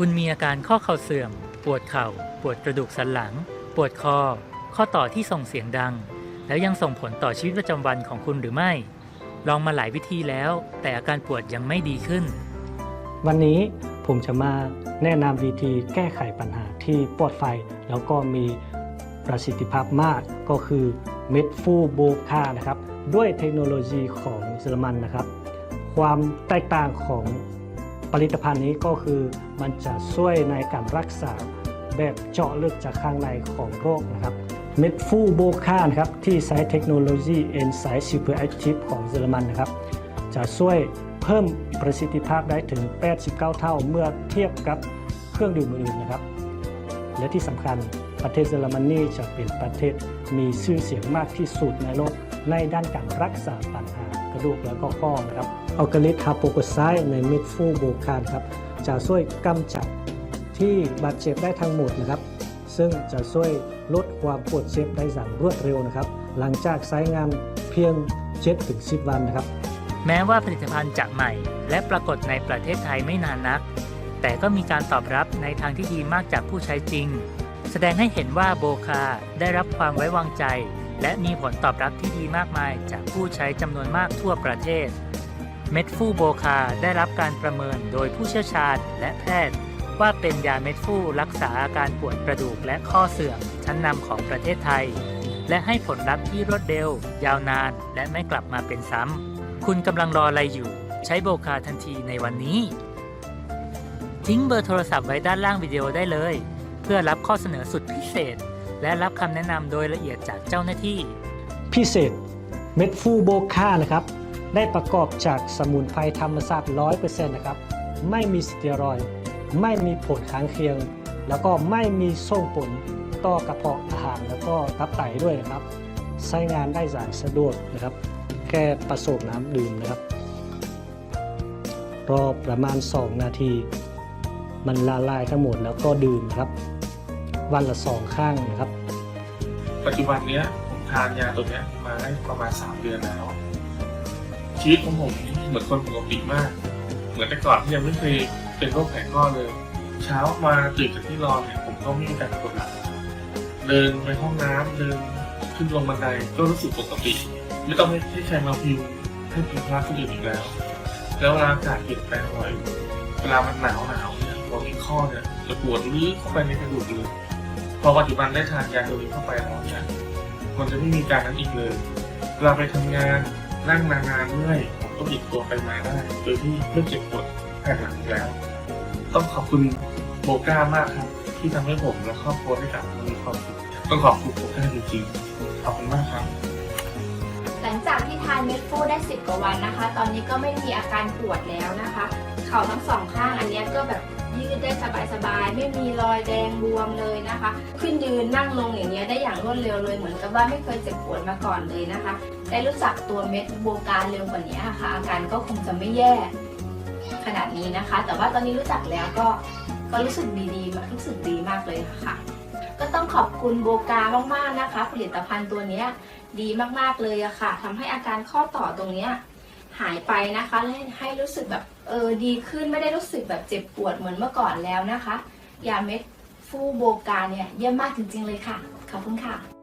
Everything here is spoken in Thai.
คุณมีอาการข้อเข่าเสื่อม ปวดเข่า ปวดกระดูกสันหลัง ปวดคอ ข้อต่อที่ส่งเสียงดัง แล้วยังส่งผลต่อชีวิตประจำวันของคุณหรือไม่ ลองมาหลายวิธีแล้ว แต่อาการปวดยังไม่ดีขึ้น วันนี้ผมจะมาแนะนำวิธีแก้ไขปัญหาที่ปลอดไฟ แล้วก็มีประสิทธิภาพมากก็คือเม็ดฟูโบคานะครับ ด้วยเทคโนโลยีของเยอรมันนะครับ ความแตกต่างของ ผลิตภัณฑ์นี้ก็คือมันจะช่วยในการรักษาแบบเจาะลึกจากข้างในของโรคนะครับเม็ดฟูโบคานครับที่ใช้เทคโนโลยี Enzyme Super Active ของเยอรมันนะครับ จะช่วยเพิ่มประสิทธิภาพได้ถึง 89 เท่าเมื่อเทียบกับเครื่องดื่มอื่นนะครับ และที่สำคัญประเทศเยอรมนีจะเป็นประเทศมีชื่อเสียงมากที่สุดในโลก ในด้านการรักษาปัญหากระดูกและก็ข้อนะครับอัลกาลิสฮาโปโกไซในเม็ดฟูโบคานครับจะช่วยกำจัดที่บาดเจ็บได้ทั้งหมดนะครับ ซึ่งจะช่วยลดความปวดเจ็บได้อย่างรวดเร็วนะครับ หลังจากใช้งานเพียง7-10 วันนะครับ แม้ว่าผลิตภัณฑ์จะใหม่ และปรากฏในประเทศไทยไม่นานนัก แต่ก็มีการตอบรับในทางที่ดีมากจากผู้ใช้จริง แสดงให้เห็นว่าโบคาได้รับความไว้วางใจ และมีผลตอบรับที่ดีมากมายจากผู้ใช้จำนวนมากทั่วประเทศ เม็ดฟูโบคาได้รับการประเมินโดยผู้เชี่ยวชาญและแพทย์ ว่าเป็นยาเม็ดฟูรักษาอาการปวดกระดูกและข้อเสื่อมชั้นนำของประเทศไทย และให้ผลลัพธ์ที่รวดเร็ว ยาวนาน และไม่กลับมาเป็นซ้ำ คุณกำลังรออะไรอยู่ ใช้โบคาทันทีในวันนี้ ทิ้งเบอร์โทรศัพท์ไว้ด้านล่างวิดีโอได้เลย เพื่อรับข้อเสนอสุดพิเศษ และรับคำแนะนำโดยละเอียดจากเจ้าหน้าที่ พิเศษเม็ดฟูโบคานะครับ ได้ประกอบจากสมุนไพรธรรมชาติ100%นะครับ ไม่มีสเตียรอยด์ไม่มีผลข้างเคียง แล้วก็ไม่มีส่งผลต่อกระเพาะอาหารแล้วก็ตับไตด้วยนะครับ ใช้งานได้อย่างสะดวกนะครับ แค่ผสมน้ำดื่มนะครับ รอประมาณ 2 นาที มันละลายทั้งหมดแล้วก็ดื่มครับ วันละสองข้างนะครับ ปัจจุบันเนี้ยผมทานยาตัวเนี้ยมาได้ประมาณ3เดือนแล้ว ชีวิตของผมเหมือนคนปกติมาก เหมือนแต่ก่อนที่ยังไม่เคยเป็นโรคแผลข้อเลย เช้ามาตื่นจากที่นอนเนี่ยผมก็ไม่มีการปวดหลังเดินไปห้องน้ำเดินขึ้นลงบันไดก็รู้สึกปกติ ไม่ต้องให้ใครมาพิวให้เป็นพระคนอื่นอีกแล้ว แล้วเวลาอากาศเปลี่ยนแปลงบ่อยเวลามันหนาวหนาวเนี่ยหัวมีข้อเนี่ยจะปวดลึกเข้าไปในกระดูกเลย พอปัจจุบันได้ทานยาตัวนี้เข้าไปแล้วเนี่ยมันจะไม่มีการนั้นอีกเลยเวลาไปทำงานนั่งนานๆเมื่อยผมก็บิดตัวไปมาได้โดยที่ไม่เจ็บปวดแผ่นหลังแล้ว ต้องขอบคุณโบก้ามากครับ ที่ทำให้ผมและครอบครัวได้กลับมามีความสุขต้องขอบคุณโบก้าจริงๆขอบคุณมากครับหลังจากที่ทานเม็ดฟูได้ 10 กว่าวันนะคะ ตอนนี้ก็ไม่มีอาการปวดแล้วนะคะ เข่าทั้งสองข้างอันนี้ก็แบบยืดได้สบายๆ ไม่มีรอยแดงบวมเลยนะคะ ขึ้นยืนนั่งลงอย่างเงี้ยได้อย่างรวดเร็วเลยเหมือนกับว่าไม่เคยเจ็บปวดมาก่อนเลยนะคะ ได้รู้จักตัวเม็ดโบกาเร็วกว่านี้ค่ะ อาการก็คงจะไม่แย่ขนาดนี้นะคะ แต่ว่าตอนนี้รู้จักแล้วก็ก็รู้สึกดีๆมากรู้สึกดีมากเลยค่ะก็ต้องขอบคุณโบกามากๆนะคะ ผลิตภัณฑ์ตัวเนี้ยดีมากๆเลยอะค่ะทำให้อาการข้อต่อตรงเนี้ยหายไปนะคะและให้รู้สึกแบบ เออดีขึ้นไม่ได้รู้สึกแบบเจ็บปวดเหมือนเมื่อก่อนแล้วนะคะ ยาเม็ดฟูโบกาเนี่ยเยี่ยมมากจริงๆเลยค่ะ ขอบคุณค่ะ